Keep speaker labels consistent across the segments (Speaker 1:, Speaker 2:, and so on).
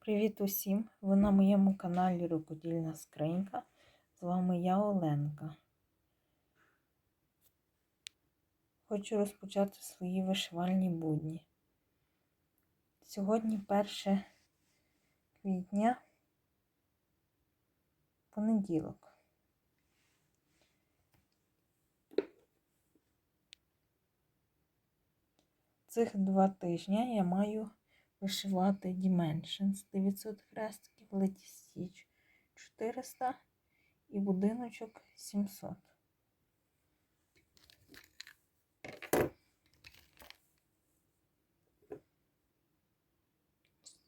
Speaker 1: Привіт усім! Ви на моєму каналі Рукодільна Скринька. З вами я Оленка. Хочу розпочати свої вишивальні будні. Сьогодні 1 квітня, понеділок. Цих два тижні я маю вишивати Dimensions 900 хрестиків, Lady Stitch 400 і будиночок 700.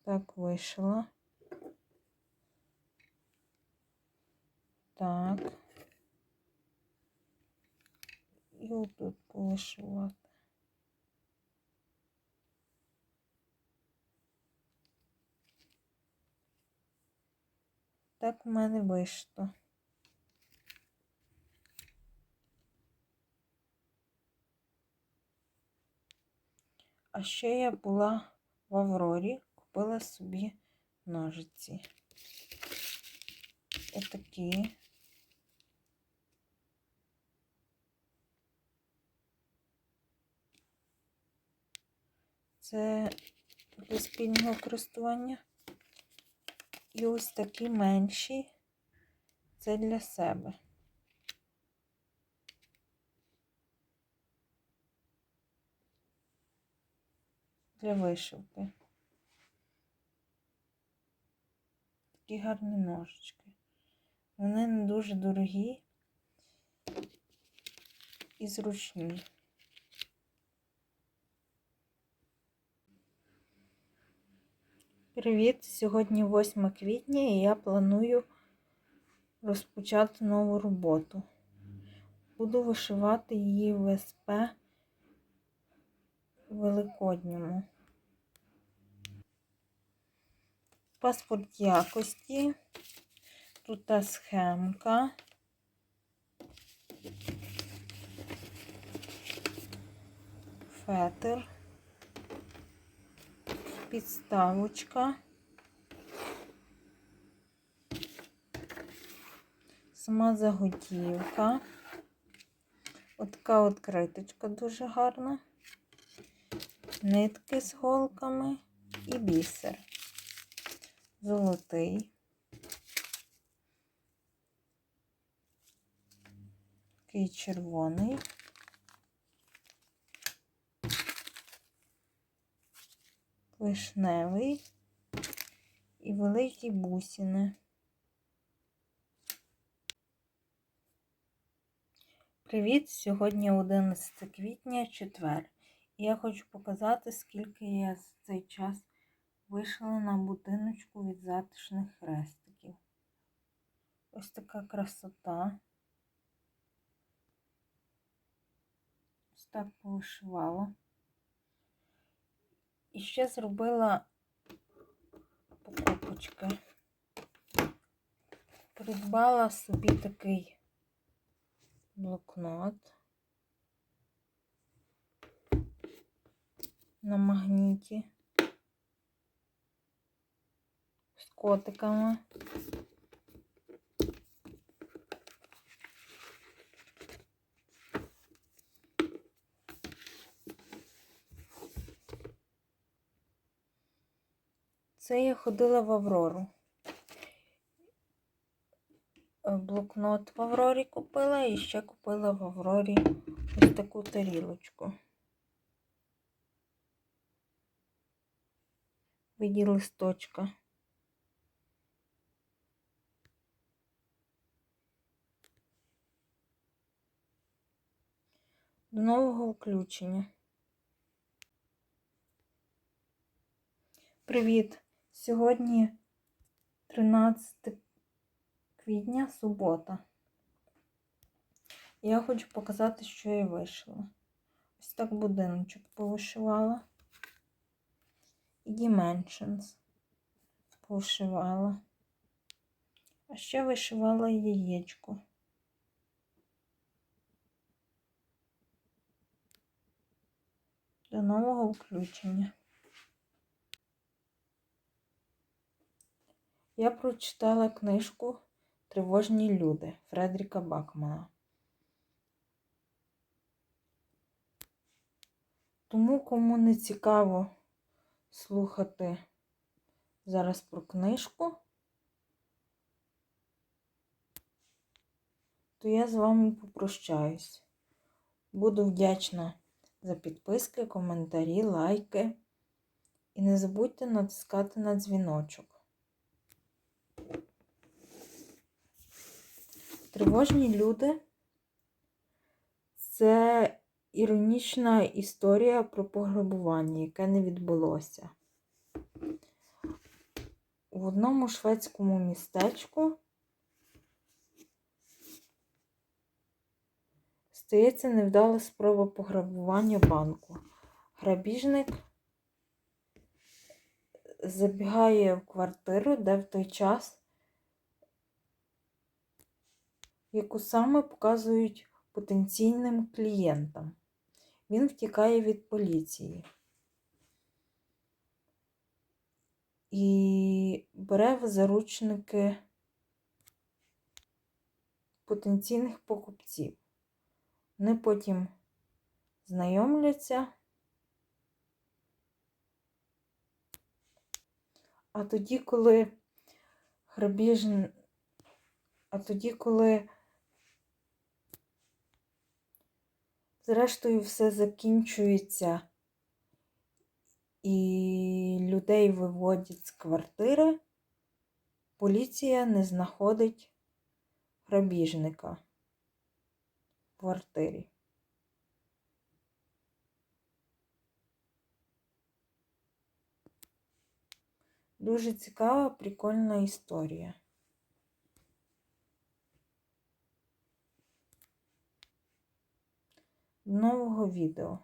Speaker 1: Так вишила. Так. І отут повишивати. Так в мене вийшло. А ще я була в Аврорі, купила собі ножиці. Отакі. Це для спільного користування. І ось такі менші це для себе. Для вишивки. Такі гарні ножички. Вони не дуже дорогі і зручні. Привіт! Сьогодні 8 квітня і я планую розпочати нову роботу. Буду вишивати її в СП Великодньому. Паспорт якості. Тут та схемка. Фетр підставочка, сама заготівка. Отака от криточка дуже гарна, нитки з голками і бісер. Золотий. Такий червоний. Вишневий і великі бусини. Привіт! Сьогодні 11 квітня, четвер. І я хочу показати, скільки я за цей час вишила на будиночку від затишних хрестиків. Ось така красота. Ось так повишивала. І ще зробила покупочки. Придбала собі такий блокнот на магніті з котиками. Це я ходила в Аврору. Е, блокнот в Аврорі купила і ще купила в Аврорі ось таку тарілочку. Виді листочка. До нового включення. Привіт! Сьогодні 13 квітня, субота. Я хочу показати, що я вишила. Ось так будиночок повишивала. І Dimensions повишивала. А ще вишивала яєчко. До нового включення. Я прочитала книжку Тривожні люди Фредріка Бакмана. Тому, кому не цікаво слухати зараз про книжку, то я з вами попрощаюсь. Буду вдячна за підписки, коментарі, лайки. І не забудьте натискати на дзвіночок. Тривожні люди це іронічна історія про пограбування, яке не відбулося. В одному шведському містечку стається невдала спроба пограбування банку. Грабіжник забігає в квартиру, де в той час, яку саме показують потенційним клієнтам. Він втікає від поліції і бере в заручники потенційних покупців. Вони потім знайомляться. А тоді, коли грабіж, а тоді, коли зрештою все закінчується і людей виводять з квартири, поліція не знаходить грабіжника в квартирі. Дуже цікава, прикольна історія. Нового відео.